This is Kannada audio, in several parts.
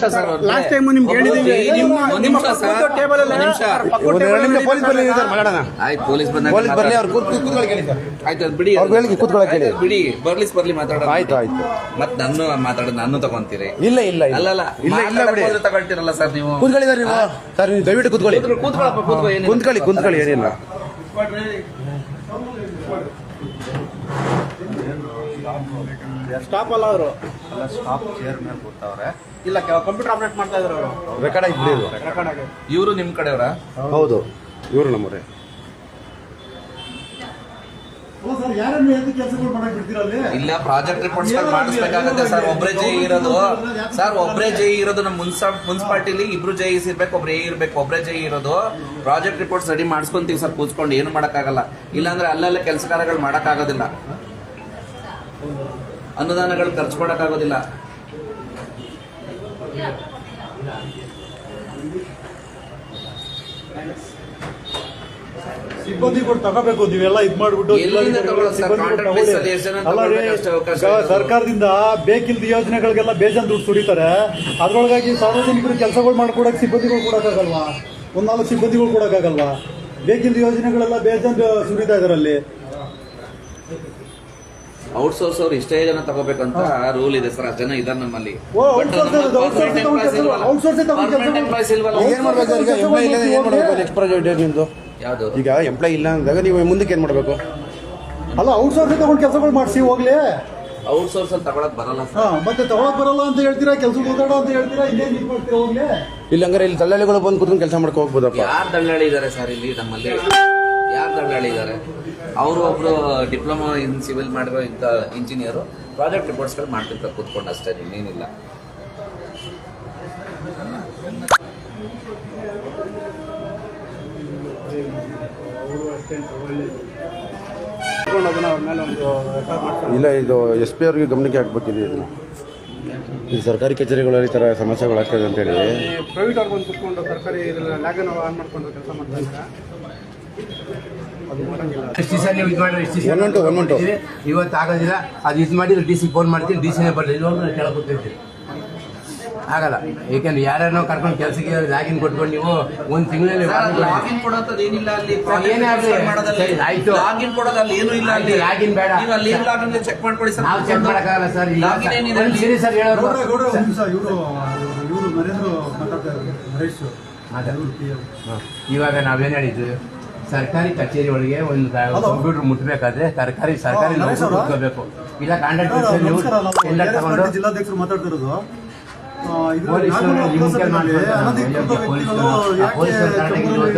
ಲಾಸ್ಟ್ ಟೈಮ್ ನಿಮ್ಗೆ ಹೇಳಿದೀವಿ ನಿಮ್ಮ ಒಂದ್ ನಿಮಿಷ. ಸರ್. ಪಕ್ಕದ ಟೇಬಲ್. ಪಕ್ಕದ ಅಲ್ಲಿ ಪೊಲೀಸ್ ಬರ್ಲಿ ಸರ್ ಮಾತಾಡೋಣ. ಆಯ್ತು ಪೊಲೀಸ್ ಬಂದಾಗ ಪೊಲೀಸ್ ಬರ್ಲಿ ಅವ್ರು ಕೂತ್ ಕೂತ್ಕೊಳ್ಳಿ ಕೇಳಿ ಸರ್. ಆಯ್ತು ಅದ್ ಬಿಡಿ. ಅವ್ರು ಹೇಳಿ ಕೂತ್ಕೊಳ್ಳೋಕೆ ಹೇಳಿ. ಬಿಡಿ. ಬರ್ಲಿಸ್ ಬರ್ಲಿ ಮಾತಾಡೋಣ. ಆಯ್ತು ಆಯ್ತು. ಮತ್ತೆ ನಾನು ಮಾತಾಡೋದು ನಾನು ತಗೊಂತೀರಿ. ಇಲ್ಲ ಇಲ್ಲ ಇಲ್ಲ. ಅಲ್ಲ ಇಲ್ಲ ಇಲ್ಲ ಬಿಡಿ. ತಗೊಳ್ತೀರಲ್ಲ ಸರ್ ನೀವು. ಕೂತ್ಕೊಳ್ಳಿ ಸರ್ ನೀವು. ಸರ್ ನೀವು ದಯವಿಟ್ಟು ಕೂತ್ಕೊಳ್ಳಿ. ಕೂತ್ಕೊಳ್ಳಿ, ಕೂತ್ಕೊಳ್ಳಪ್ಪ ಕೂತ್ಕೊ ಏನಿಲ್ಲ. ಕುಂತ್ಕೊಳ್ಳಿ ಕುಂತ್ಕೊಳ್ಳಿ ಏನಿಲ್ಲ. ಸ್ಟಾಪ್ ಅಲ್ಲ ಅವರು. ಸ್ಟಾಪ್ ಚೇರ್ ಮೇಲೆ ಕೂತವ್ರೆ. ಇಲ್ಲ ಕಂಪ್ಯೂಟರ್ ಆಪರೇಟ್ ಮಾಡ್ತಾ ಇದ್ರು ಅವರು. ರೆಕಾರ್ಡ್ ಆಗಿ ಬಿಡಿದ್ರು ರೆಕಾರ್ಡ್ ಆಗಿ. ಇವರು ನಿಮ್ಮ ಕಡೆಯವರ? ಹೌದು ಇವರು ನಮ್ಮವರೇ. ಇಲ್ಲ ಪ್ರಾಜೆಕ್ಟ್ ರಿಪೋರ್ಟ್ಸ್ ಮಾಡಿಸ್ಬೇಕಾಗತ್ತೆ ಸರ್. ಒಬ್ರೇ ಜೈ ಇರೋದು. ಸರ್ ಒಬ್ರೇ ಜೈ ಇರೋದು ನಮ್ಮ ಮುನ್ಸಿಪಾಲ್ಟಿಲಿ ಮುನ್ಸಿಪಾಲಿಟಿಲಿ ಇಬ್ರು ಜೈಸ್ ಇರ್ಬೇಕು ಒಬ್ರೇ ಇರ್ಬೇಕು ಒಬ್ರೇ ಜೈ ಇರೋದು. ಪ್ರಾಜೆಕ್ಟ್ ರಿಪೋರ್ಟ್ಸ್ ರೆಡಿ ಮಾಡಿಸ್ಕೊಂತೀವಿ ಸರ್ ಕೂತ್ಕೊಂಡು. ಏನು ಮಾಡೋಕ್ಕಾಗಲ್ಲ. ಇಲ್ಲಾಂದ್ರೆ ಅಲ್ಲೆಲ್ಲ ಕೆಲಸ ಕಾರ್ಯಗಳು ಮಾಡಕ್ಕಾಗೋದಿಲ್ಲ. ಅನುದಾನಗಳು ಖರ್ಚು ಮಾಡೋಕ್ಕಾಗೋದಿಲ್ಲ ಸಿಬ್ಬಂದಿಗಳು ತಗೋಬೇಕು ನೀವೆಲ್ಲ ಇದು ಮಾಡ್ಬಿಟ್ಟು ಸರ್ಕಾರದಿಂದ ಬೇಕಿಲ್ದ ಯೋಜನೆಗಳಿಗೆಲ್ಲ ಬೇಜಾನ್ ದುಡ್ಡು ಸುಡಿತಾರೆ ಅದ್ರೊಳಗಾಗಿ ಸಾರ್ವಜನಿಕರು ಕೆಲಸಗಳು ಮಾಡ್ಕೊಡಕ್ ಸಿಬ್ಬಂದಿಗಳು ಕೊಡಕ್ಕಾಗಲ್ವಾ? ಒಂದ್ ನಾಲ್ಕು ಸಿಬ್ಬಂದಿಗಳು ಕೊಡಕ್ಕಾಗಲ್ವಾ? ಬೇಕಿಲ್ದ ಯೋಜನೆಗಳೆಲ್ಲ ಬೇಜಾನ್ ಸುರಿತಾ ಇದರಲ್ಲಿ. ಔಟ್ಸೋರ್ಸ್ ಅವ್ರು ಇಷ್ಟೇ ಜನ ತಗೋಬೇಕಂತ ರೂಲ್ ಇದೆ ಸರ್ ಅಷ್ಟು ಜನ ಇದಾರೆ ನಮ್ಮಲ್ಲಿ. ನೆಕ್ಸ್ಟ್ ಪ್ರಾಜೆಕ್ಟ್ ನಿಮ್ದು? ಯಾವ್ದು? ಈಗ ಎಂಪ್ಲಾಯ್ ಇಲ್ಲ ಅಂದಾಗ ನೀವು ಮುಂದಕ್ಕೆ ಏನ್ ಮಾಡ್ಬೇಕು? ಅಲ್ಲ ಔಟ್ಸೋರ್ಸ್ ತಗೊಂಡು ಕೆಲಸಗಳು ಮಾಡಿಸಿ ಹೋಗ್ಲಿ? ಔಟ್ಸೋರ್ಸ್ ಅಲ್ಲಿ ತಗೊಳಕ್ ಬರಲ್ಲ ಸರ್. ಮತ್ತೆ ತಗೊಳಕ್ ಬರಲ್ಲ ಅಂತ ಹೇಳ್ತೀರಾ? ಕೆಲಸ ಅಂತ ಹೇಳ್ತೀರಾ? ಇಲ್ಲೇ ನಿಂತ್ಕೊಳ್ತೀರಾ ಹೋಗ್ಲಿ? ಇಲ್ಲ ಹಂಗಾರೆ ಇಲ್ಲಿ ದಲ್ಲಾಳಿಗಳು ಬಂದು ಕೂತ್ಕೊಂಡು ಕೆಲಸ ಮಾಡ್ಕೊ ಹೋಗ್ಬೋದಪ್ಪ. ಯಾರು ದಳ್ಳಾಳಿ ಇದಾರೆ ಸರ್ ಇಲ್ಲಿ ನಮ್ಮಲ್ಲಿ? ಯಾರು ದಳ್ಳಾಳಿ ಇದಾರೆ? ಅವರು ಒಬ್ರು ಡಿಪ್ಲೊಮಾ ಇನ್ ಸಿವಿಲ್ ಮಾಡಿರೋ ಇಂಥ ಇಂಜಿನಿಯರು ಪ್ರಾಜೆಕ್ಟ್ ರಿಪೋರ್ಟ್ಸ್ಗಳು ಮಾಡ್ತಿರ್ತಾರೆ ಕೂತ್ಕೊಂಡು ಅಷ್ಟೇ ಇನ್ನೇನಿಲ್ಲ. ತಗೊಂಡು ಅದನ್ನ ಅವ್ರ ಮೇಲೆ ಒಂದು ಇಲ್ಲ ಇದು ಎಸ್ ಪಿ ಅವ್ರಿಗೆ ಗಮನಕ್ಕೆ ಹಾಕ್ಬೇಕಿದೆ ಇದು ಈ ಸರ್ಕಾರಿ ಕಚೇರಿಗಳಲ್ಲಿ ಈ ಥರ ಸಮಸ್ಯೆಗಳು ಆಗ್ತದೆ ಅಂತೇಳಿ. ಪ್ರೈವೇಟ್ ಅವ್ರು ಬಂದು ಕುತ್ಕೊಂಡು ಸರ್ಕಾರಿ ಲ್ಯಾಗನ್ ಆನ್ ಮಾಡ್ಕೊಂಡು ಕೆಲಸ ಮಾಡ್ತಾ ಇದ್ದಾರೆ? ಎಷ್ಟು ದಿವಸ ನೀವು ಇದು ಮಾಡಿದ್ರೆ ಎಷ್ಟು ದಿವಸ. ಇವತ್ತು ಆಗೋದಿಲ್ಲ. ಅದು ಇದು ಮಾಡಿದ್ರೆ ಡಿ ಸಿ ಫೋನ್ ಮಾಡ್ತೀನಿ ಡಿ ಸಿನೇ ಬರಲಿ. ಇಲ್ಲ ಅಂದ್ರೆ ಕೆಳಗೆ ಕೂತಿರ್ತೀರಿ ಆಗಲ್ಲ. ಏಕೆಂದ್ರೆ ಯಾರ್ಯಾರೋ ಕರ್ಕೊಂಡು ಕೆಲಸಕ್ಕೆ ಲಾಗಿನ್ ಕೊಟ್ಕೊಂಡು ನೀವು ಒಂದು ತಿಂಗಳಲ್ಲಿ ಲಾಗಿನ್ ಕೊಡೋಂಥದ್ದು ಏನಿಲ್ಲ ಅಲ್ಲಿ ಏನೇ ಆಗ್ಲಿ, ಸರಿ, ಆಯ್ತು. ಲಾಗಿನ್ ಕೊಡೋದಲ್ಲಿ ಏನು ಇಲ್ಲ ಅಲ್ಲಿ. ಆಯ್ತು, ಬೇಡ. ನೀವು ಅಲ್ಲಿ ಲಾಗಿನ್ ಚೆಕ್ ಮಾಡ್ಕೊಳ್ಳಿ ಸರ್. ನಾವು ಚೆಕ್ ಮಾಡೋಕ್ಕಾಗಲ್ಲ ಸರ್ ಇಲ್ಲ ಲಾಗಿನ್ ಏನಿದೆ ಸರಿ ಸರ್ ಹೇಳೋದು. ಗೌಡ್ರೆ, ಗೌಡ್ರೆ, ಒಂದ್ ನಿಮಿಷ ಇವರು ಇವರು ನರೇಂದ್ರ ಮಾತಾಡ್ತಾ ಇದ್ದಾರೆ. ನರೇಶ್ ಅದೇ. ಹ. ಇವಾಗ ನಾವೇನು ಹೇಳಿದ್ವಿ ಸರ್ಕಾರಿ ಕಚೇರಿ ಒಳಗೆ ಒಂದು ಕಂಪ್ಯೂಟರ್ ಮುಟ್ಟಬೇಕಾದ್ರೆ ಸರ್ಕಾರಿ ಸರ್ಕಾರಿ? ಕೂತ್ಕೋಬೇಕು ಇಲ್ಲ ಕಾಂಟ್ರಾಕ್ಟ್ ನೀವು ಟೆಂಡರ್ ತಗೊಂಡು ಜಿಲ್ಲಾಧ್ಯಕ್ಷರು ಮಾತಾಡ್ತಿರೋದು. ಪೊಲೀಸರು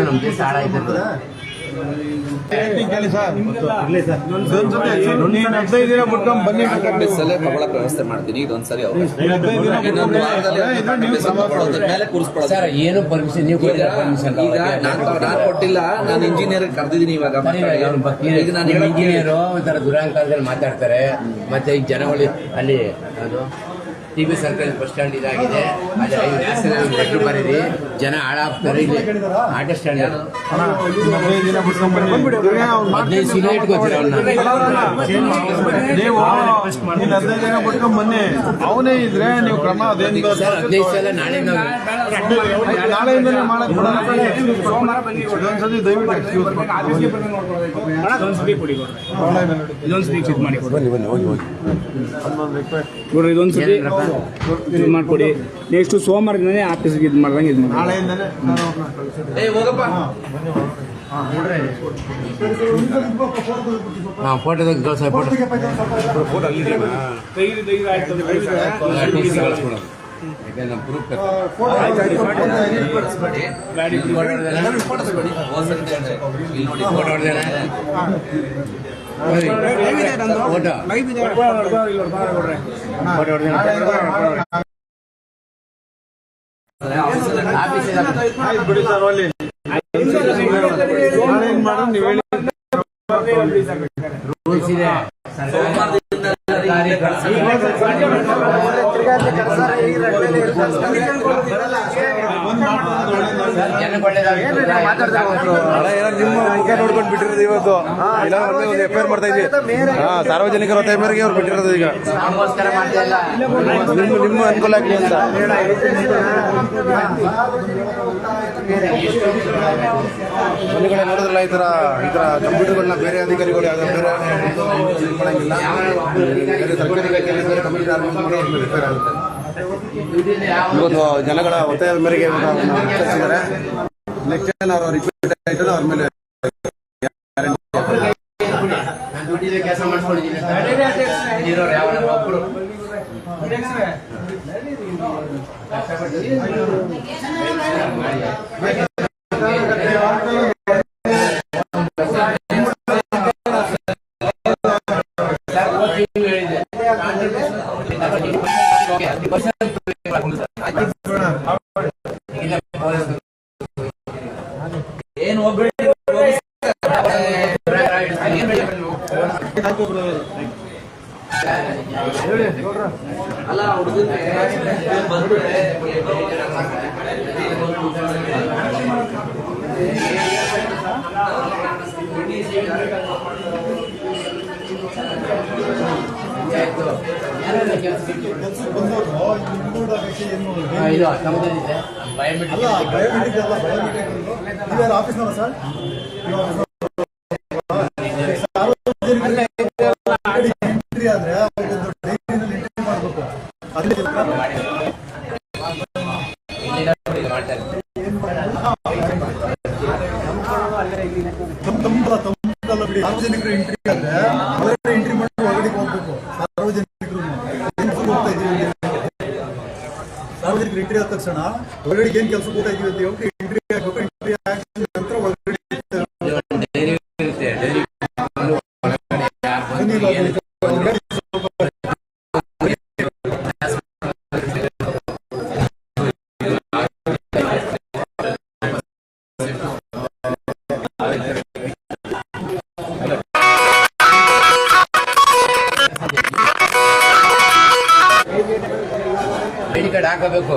ನಮ್ಮ ದೇಶ ಹಾಳಾಯ್ತದೆ. ಅಲ್ಲೇ ತಗೊಳಕ್ ವ್ಯವಸ್ಥೆ ಮಾಡ್ತೀನಿ ಇದೊಂದ್ಸರಿ ಏನು ಪರ್ಮಿಷನ್ ನೀವು ಈಗ ಕೊಟ್ಟಿಲ್ಲ ಪರ್ಮಿಷನ್ ಈಗ ನಾನು ನಾನು ಕೊಟ್ಟಿಲ್ಲ ನಾನು ಇಂಜಿನಿಯರ್ ಕರೆದಿದ್ದೀನಿ ಇವಾಗ ಈಗ ನಾನು. ಇಂಜಿನಿಯರು ಒಂಥರ ದುರಾಂಕಾರದಲ್ಲಿ ಮಾತಾಡ್ತಾರೆ. ಮತ್ತೆ ಈಗ ಜನಗಳು ಅಲ್ಲಿ ಅದು T B circle bus stand ಇದಾಗಿದೆ. ಅಲ್ಲಿ ಐದು ಬರೀರಿ ಜನ ಹಾಳಾಗ್ತಾರೆ ಇಲ್ಲಿ. ಆಟೋ ಸ್ಟ್ಯಾಂಡ್ ಹದಿನೈದು ಜನ ಕೊಟ್ಕೊಂಡ್ ಬನ್ನಿ. ಅವನೇ ಇದ್ರೆ ನೀವು ಕ್ರಮ ಸರ್ ಹದಿನೈದು ಸಲ ನಾಳೆ ನಾಳೆಯಿಂದಲೇ ಮಾಡಕ್ ದಯವಿಟ್ಟು ಮಾಡಿ. ಕೊಡಿ ಇದೊಂದ್ಸತಿ ಚೆಕ್ ಇದು ಮಾಡ್ಕೊಡಿ. ನೆಕ್ಸ್ಟ್ ಸೋಮವಾರದಿಂದನೇ ಆಫೀಸ್ಗೆ ಇದು ಮಾಡ್ದಂಗೆ ಇದು ಮಾಡಿ ನಾಳೆಯಿಂದಲೇ ನಾನು ಅವ್ರನ್ನ ಹಾಂ ಫೋಟೋ ತೆಗೆದು ಕಳ್ಸ ಫೋಟೋ. ಯಾಕಂದ್ರೆ ನಮ್ಮ ಅಷ್ಟೇ. ಇಲ್ಲಿ ನೋಡಿ ಫೋಟೋ ಹೊಡೆದೇನೆ. ಬಿಡಿ ಸರ್ ಅಲ್ಲಿ ಏನ್ ಮಾಡೋಣ ನೀವು ಒಂದು ಜನಕ್ಕೆ ಒಳ್ಳೇದಾಗುತ್ತೆ ಅಣ್ಣ ಏನೋ ನಿಮ್ಮ ಮುಖ ನೋಡ್ಕೊಂಡು ಬಿಟ್ಟಿರೋದು ಇವತ್ತು. ಇಲ್ಲ ಒಂದು ಎಫ್ ಐ ಆರ್ ಮಾಡ್ತಾ ಇದ್ವಿ. ಹಾ ಸಾರ್ವಜನಿಕರ ಮೇರೆಗೆ ಅವ್ರು ಬಿಟ್ಟಿರೋದು ಈಗ. ಮಾಡ್ತಾ ಇಲ್ಲ. ನಿಮ್ಮ ನಿಮ್ಮ ಅನುಕೂಲ ಆಗಲಿ ಅಂತ. ಮನೆಗಳೇ ನೋಡಿದ್ರಲ್ಲ ಈ ತರ ಈ ತರ ಕಂಪ್ಯೂಟರ್ಗಳನ್ನ ಬೇರೆ ಅಧಿಕಾರಿಗಳು ಯಾವ್ದು ಬೇರೆ ಇದು ಮಾಡಂಗಿಲ್ಲ ಬೇರೆ ಸರ್ಕಾರಿ ಬೇರೆ ರಿಪೇರ್ ಆಗುತ್ತೆ. ಇವತ್ತು ಜನಗಳ ಒತ್ತಾಯದ ಮೇರೆಗೆ ವಿಚಾರಿಸಿದ್ದಾರೆ ನೆಕ್ಸ್ಟ್ ಮೇಲೆ ಅಲ್ಲ ಹುಡುಗರಿಗೆ ಬಂದ್ರೆ ಇದು ತಮ್ಮದಿದೆ ಬಯೋಮೆಟ್ರಿಕ್ ಅಲ್ಲ ಬಯೋಮೆಟ್ರಿಕ್ ಅಲ್ಲ ಬಯೋಮೆಟ್ರಿಕ್ ನೀವ್ಯಾರು ಆಫೀಸ್ನಲ್ಲ ಸರ್ ಎಂಟ್ರಿ ಆದ್ರೆ ಅವ್ರಿಗೊಂದು ಡೈರಿನಲ್ಲಿ ಎಂಟ್ರಿ ಮಾಡಬೇಕು ಅಲ್ಲಿ ಮಾಡ್ತಾರೆ ತಮ್ಮ ತಮ್ಮ ತಮ್ಮದಲ್ಲ ಬಿಡಿ ಸಾರ್ವಜನಿಕರು ಎಂಟ್ರಿ ಆದ್ರೆ ಅವರೇ ಎಂಟ್ರಿ ಮಾಡಿ ಹೊರಗಡೆ ಹೋಗ್ಬೇಕು ಸಾರ್ವಜನಿಕರು ಹೋಗ್ತಾ ಇದೀವಿ ಆದ ಹೊರಗಡೆ ಏನ್ ಕೆಲಸ ಕೂಡ ಇದೀವಿ ಅಂತ ಹೊರಗಡೆ ಹಾಕಬೇಕು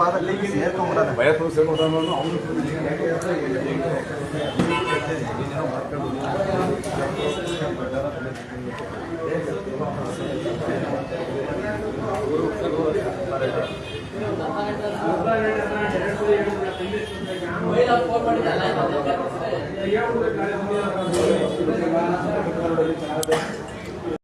ಬರದ ಬೇಗ ಒಳಿಕೆ ಸಾಕು ಸಾಕು ಮಾಡಿದ